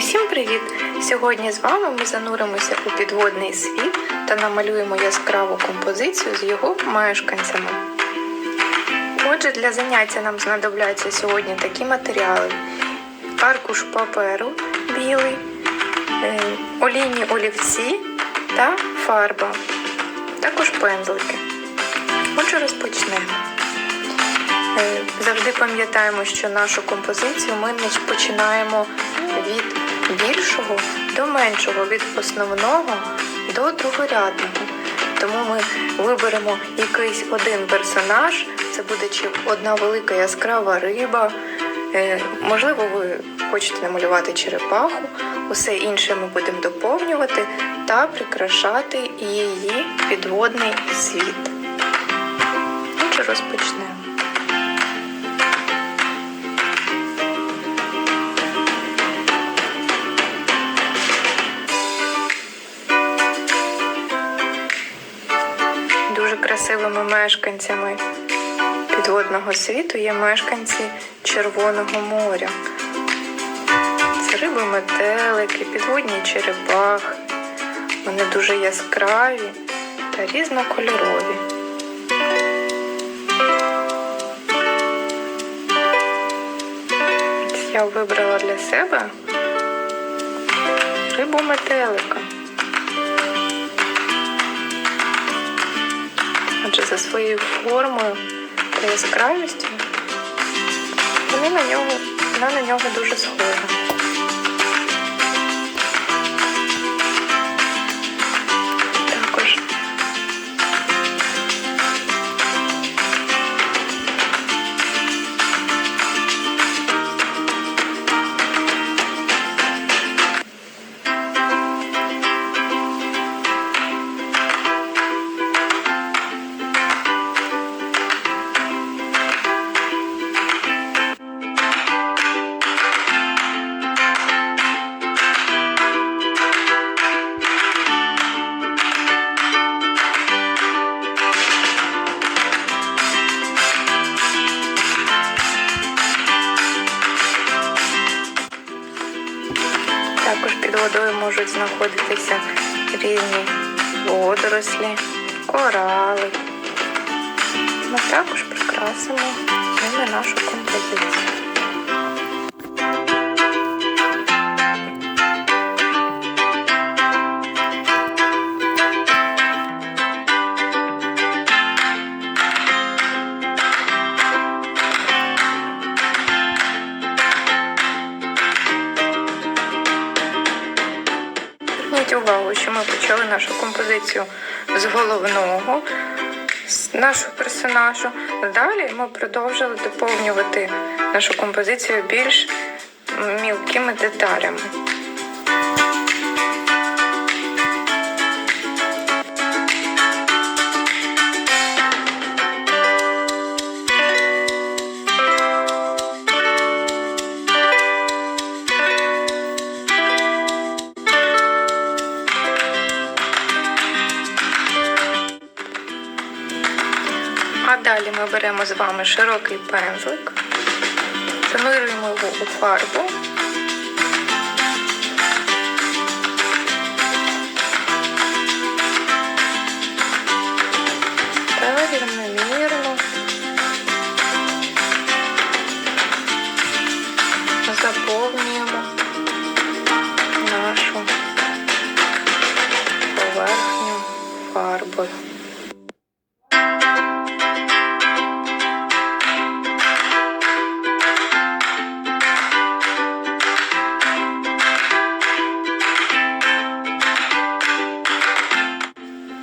Усім привіт! Сьогодні з вами ми зануримося у підводний світ та намалюємо яскраву композицію з його мешканцями. Отже, для заняття нам знадобляться сьогодні такі матеріали: аркуш паперу білий, е, олійні олівці та фарба, також пензлики. Отже, розпочнемо. Е, Завжди пам'ятаємо, що нашу композицію ми починаємо від більшого до меншого, від основного до другорядного. Тому ми виберемо якийсь один персонаж, це буде чи одна велика яскрава риба. Е, Можливо, ви хочете намалювати черепаху, усе інше ми будемо доповнювати та прикрашати її підводний світ. Отже, розпочнемо. Дуже красивими мешканцями підводного світу є мешканці Червоного моря. Це риби метелики, підводні черепахи. Вони дуже яскраві та різнокольорові. Я вибрала для себе рибу метелика. Адже за своєю формою та яскравістю вони на нього, вона на нього дуже схожа. Водою можуть знаходитися різні водорослі, корали. Ми також прикрасимо ними нашу композицію. Зверніть увагу, що ми почали нашу композицію з головного, з нашого персонажу. Далі ми продовжили доповнювати нашу композицію більш мілкими деталями. Далі ми беремо з вами широкий пензлик, занурюємо його у фарбу.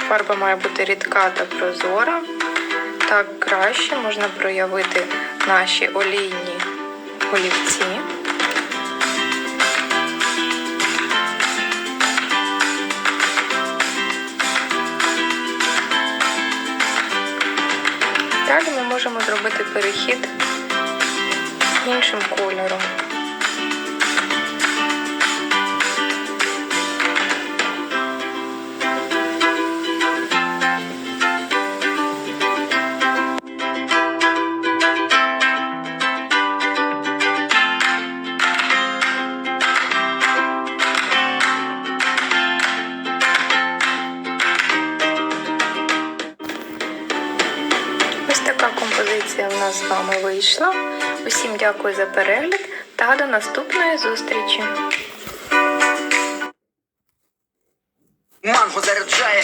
Фарба має бути рідка та прозора. Так краще можна проявити наші олійні олівці. Далі ми можемо зробити перехід іншим кольором. З вами вийшла. Усім дякую за перегляд та до наступної зустрічі! Манго заряджає